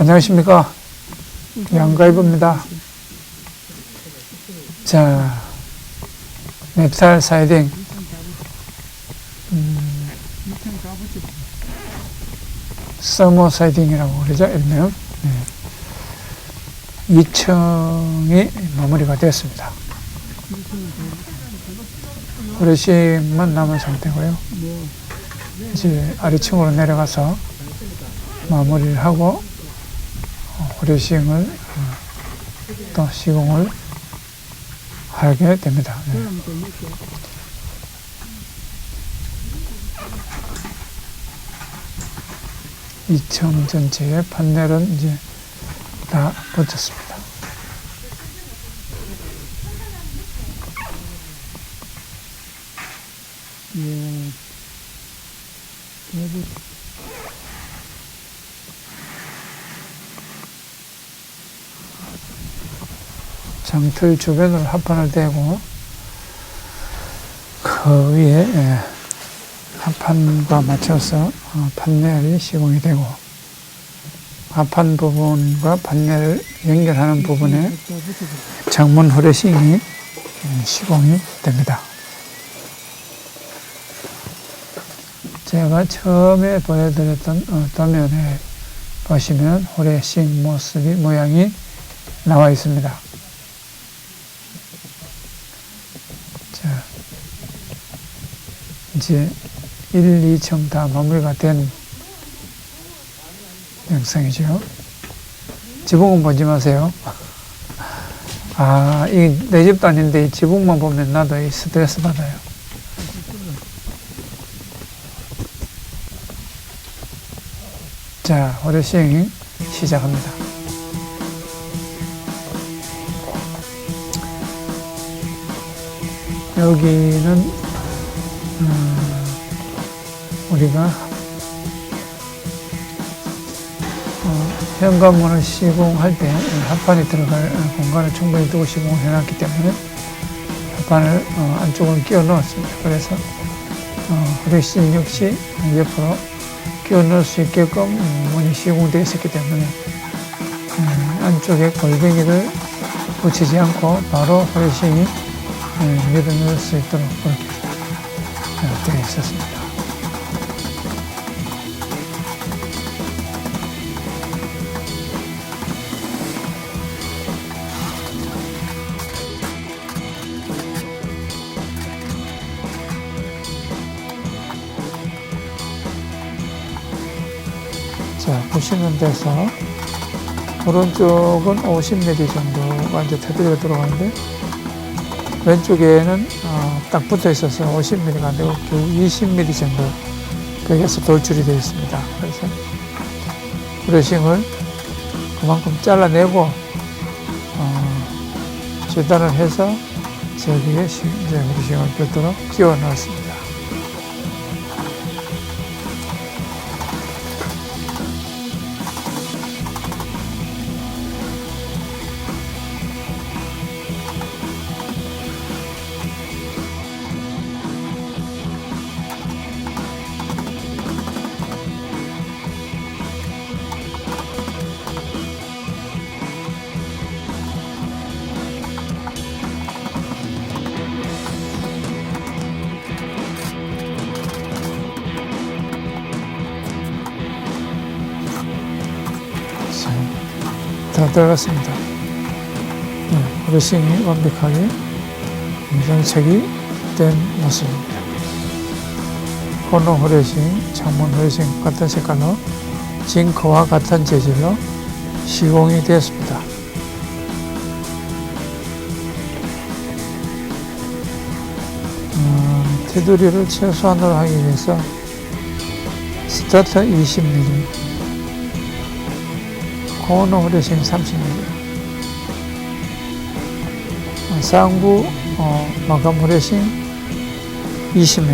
안녕하십니까. 양가이브입니다. 자, 메탈 사이딩. 음, 서머 사이딩이라고 그러죠, 일명. 네. 2층이 마무리가 됐습니다. 후레싱만 남은 상태고요. 이제 아래층으로 내려가서 마무리를 하고 어, 후레싱을 어, 또 시공을 하게 됩니다. 네. 이층 전체에 판넬은 이제 다 붙였습니다. 장틀 주변을 합판을 대고 그 위에 예, 합판과 맞춰서 어, 판넬이 시공이 되고 합판 부분과 판넬을 연결하는 부분에 장문 후레싱이 예, 시공이 됩니다. 제가 처음에 보여드렸던 어, 도면에 보시면 후레싱 모습이 모양이 나와 있습니다. 이제 1, 2층 다 마무리가 된 영상이죠. 지붕은 보지 마세요. 아, 이 내 집도 아닌데 이 지붕만 보면 나도 이 스트레스 받아요. 자, 호레싱 시작합니다. 여기는 음, 우리가 어, 현관문을 시공할 때 합판이 들어갈 공간을 충분히 두고 시공을 해놨기 때문에 합판을 어, 안쪽으로 끼워 넣었습니다. 그래서 어, 후레싱 역시 옆으로 끼워 넣을 수 있게끔 음, 문이 시공되어 있었기 때문에 음, 안쪽에 골뱅이를 붙이지 않고 바로 후레싱이 예, 밀어 넣을 수 있도록 그렇게 어, 되어 있었습니다. 자, 보시면 돼서 오른쪽은 50mm 정도가 이제 테두리가 들어가는데 왼쪽에는 어, 딱 붙어 있어서 50mm가 안 되고 그 20mm 정도 벽에서 돌출이 되어 있습니다. 그래서 브러싱을 그만큼 잘라내고 어, 재단을 해서 저기에 시- 이제 브러싱을 별도로 끼워 넣었습니다. 다 들어갔습니다. 네, 브러싱이 완벽하게 완성책이 된 모습입니다. 코너 후레싱, 창문 후레싱 같은 색깔로 징크와 같은 재질로 시공이 되었습니다. 음, 테두리를 최소한으로 하기 위해서 스타트 20mm, 코너 후레싱 30mm, 어, 쌍부 어, 마감 후레싱 20mm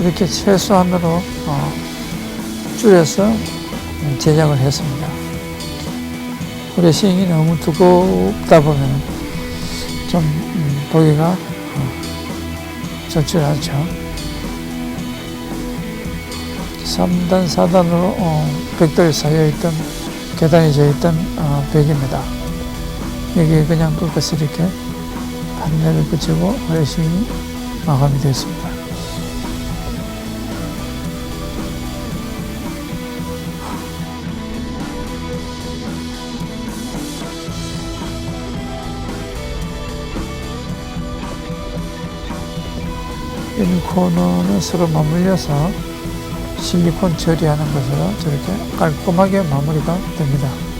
이렇게 최소한으로 어, 줄여서 음, 제작을 했습니다. 후레싱이 너무 두껍다 보면 좀 음, 보기가 어, 좋지 않죠. 3단, 4단으로 어, 벽돌이 쌓여있던 계단이 져 있던 어, 벽입니다. 여기에 그냥 끝끝을 이렇게 판넬을 붙이고 허레싱이 마감이 됐습니다. 이 코너는 서로 맞물려서 실리콘 처리하는 것으로 저렇게 깔끔하게 마무리가 됩니다.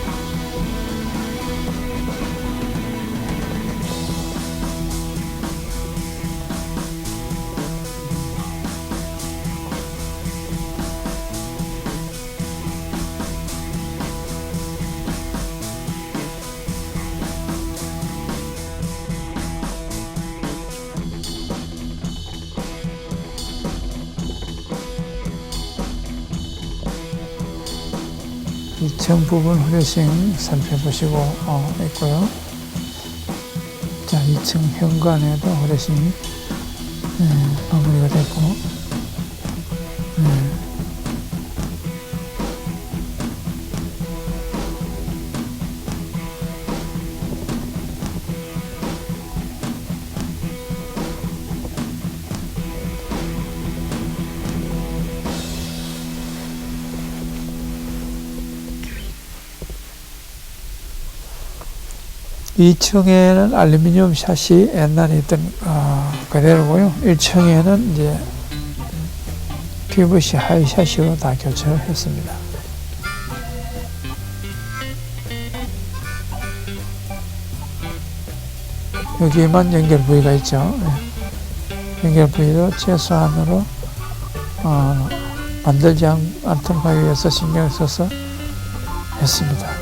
이층 부분 후레싱 살펴보시고 어, 있고요. 자, 2층 현관에도 후레싱이 예, 마무리가 됐고 2층에는 알루미늄 샷이 옛날에 있던 어, 그대로고요. 1층에는 이제 PVC 하이샷으로 다 교체를 했습니다. 여기에만 연결 부위가 있죠. 예. 연결 부위를 최소한으로 어, 만들지 않도록 하기 위해서 신경 써서 했습니다.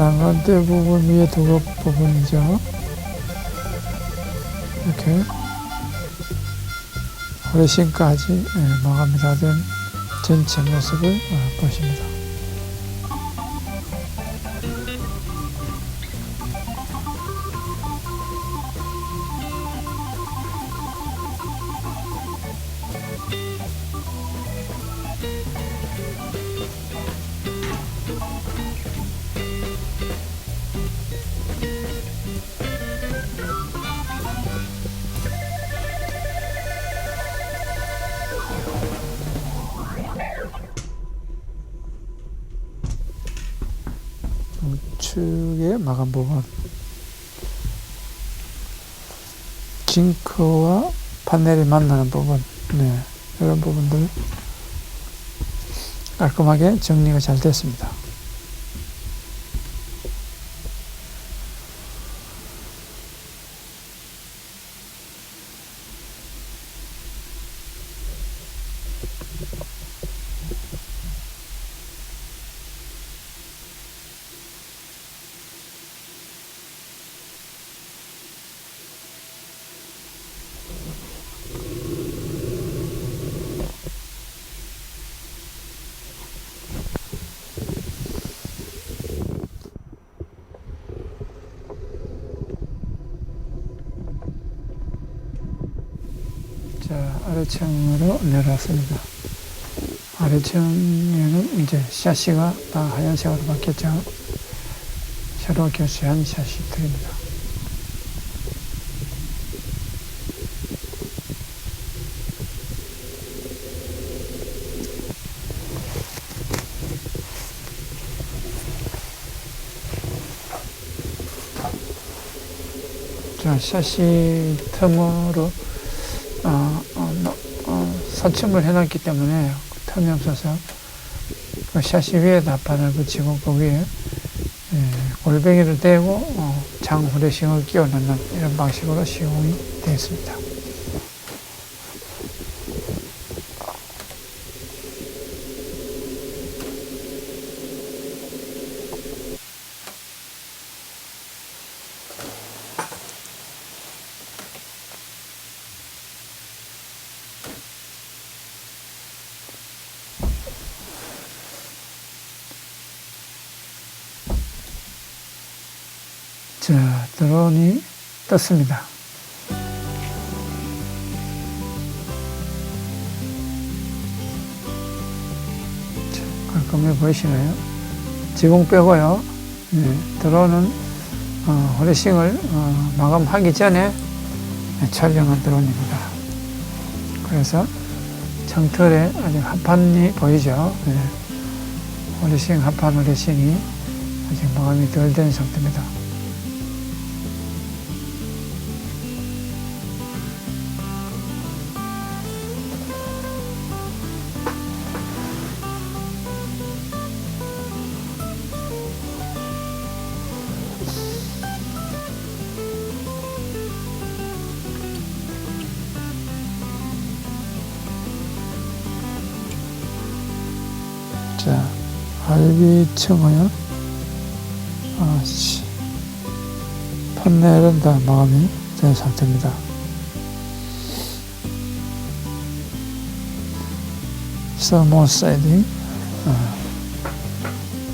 난간대 부분 위에 도갑 부분이죠. 이렇게 호레싱까지 예, 마감이 다 된 전체 모습을 어, 보십니다. 마감 부분 징크와 판넬이 만나는 부분 네, 이런 부분들 깔끔하게 정리가 잘 됐습니다. 아래층으로 내려왔습니다. 아래층에는 이제 샤시가 다 하얀색으로 바뀌었죠. 새로 교체한 샤시들입니다. 자, 샤시 틈으로 서침을 해놨기 때문에 틈이 없어서 그 샤시 위에다 바늘 붙이고 그 위에 예, 골뱅이를 떼고 어, 장후레싱을 끼워 넣는 이런 방식으로 시공이 되어 있습니다. 자, 드론이 떴습니다. 자, 깔끔해 보이시나요? 지붕 빼고요. 네, 드론은 어, 호레싱을 어, 마감하기 전에 촬영한 드론입니다. 그래서 창틀에 아직 합판이 보이죠. 네. 호레싱, 합판 호레싱이 아직 마감이 덜 된 상태입니다. 자, 갈비층어요. 아씨. 판넬은 다 마감이 된 상태입니다. 서모 사이딩, 어,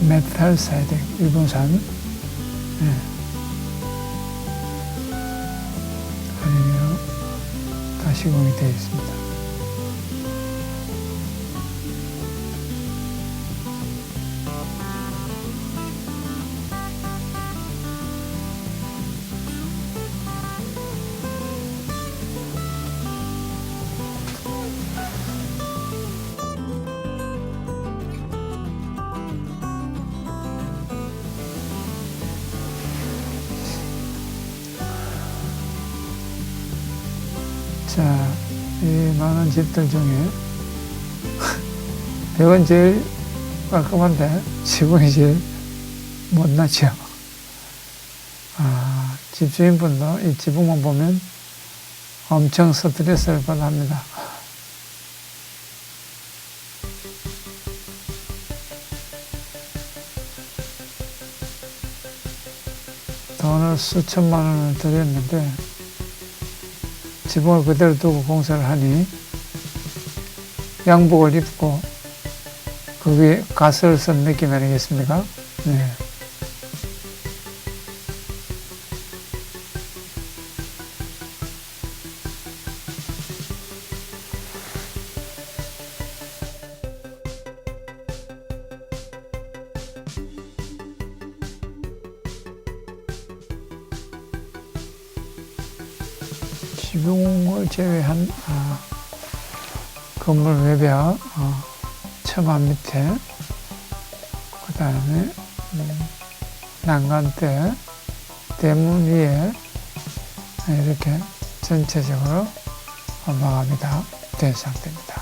메탈 사이딩, 일본산, 네. 알루미늄 다 시공이 되어 있습니다. 집들 중에 벽은 제일 깔끔한데 지붕이 제일 못나죠. 아, 집주인분도 이 지붕만 보면 엄청 스트레스를 받아 합니다. 돈을 수천만 원을 들였는데 지붕을 그대로 두고 공사를 하니 양복을 입고 그 위에 가스를 쓴 느낌 아니겠습니까? 네. 지붕을 제외한 아, 건물 외벽 어, 처마 밑에 그 다음에 음, 난간대 대문 위에 이렇게 전체적으로 마감이 다 된 상태입니다.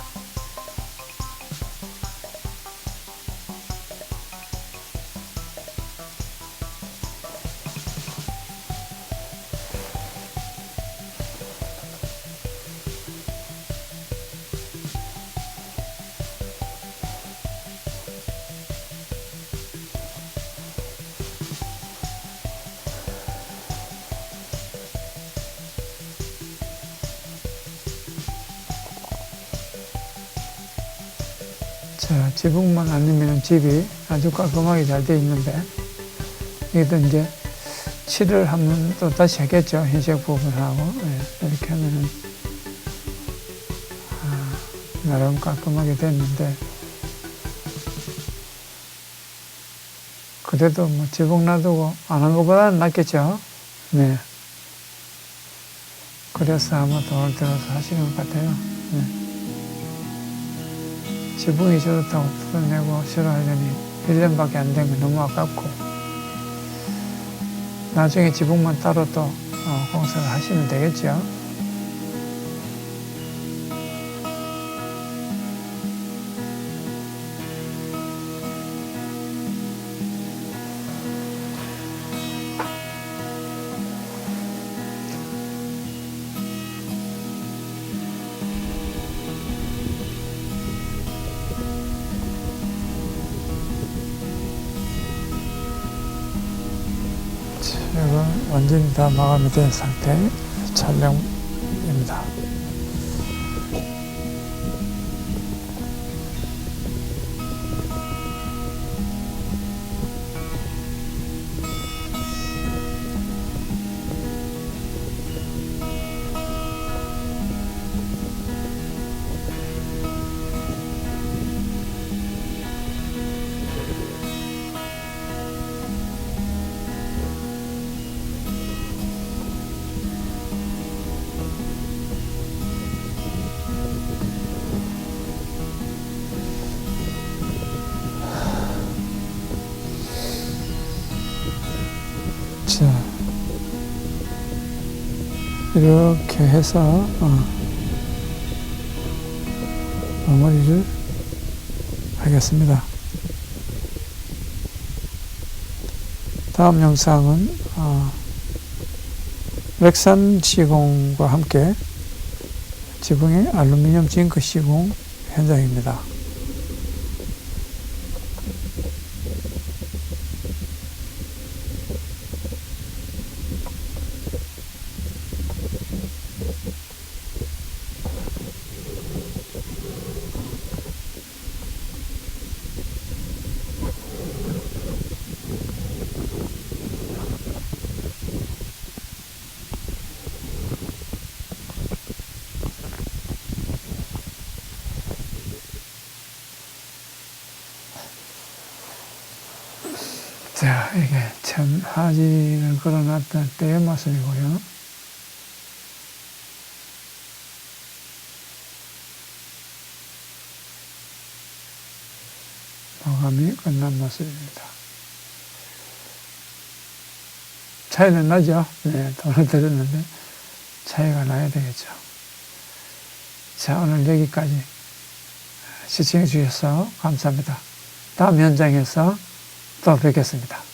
자, 지붕만 아니면 집이 아주 깔끔하게 잘 돼 있는데, 이것도 이제 칠을 하면 또 다시 하겠죠. 흰색 부분하고. 예, 이렇게 하면은, 아, 나름 깔끔하게 됐는데, 그래도 뭐 지붕 놔두고 안 한 것보다는 낫겠죠. 네. 그래서 아마 돈을 들어서 하시는 것 같아요. 네. 지붕이 좋다고 뜯어내고 싫어하려니 1년밖에 안된거 너무 아깝고 나중에 지붕만 따로 또 어, 공사를 하시면 되겠죠. 다 마감이 된 상태 촬영입니다. 이렇게 해서 어, 마무리를 하겠습니다. 다음 영상은 어, 렉산 시공과 함께 지붕의 알루미늄 징크 시공 현장입니다. 자, 이게 참 하지를 걸어놨던 때의 모습이고요. 마감이 끝난 모습입니다. 차이는 나죠? 네, 돈을 들였는데 차이가 나야 되겠죠. 자, 오늘 여기까지 시청해 주셔서 감사합니다. 다음 현장에서 또 뵙겠습니다.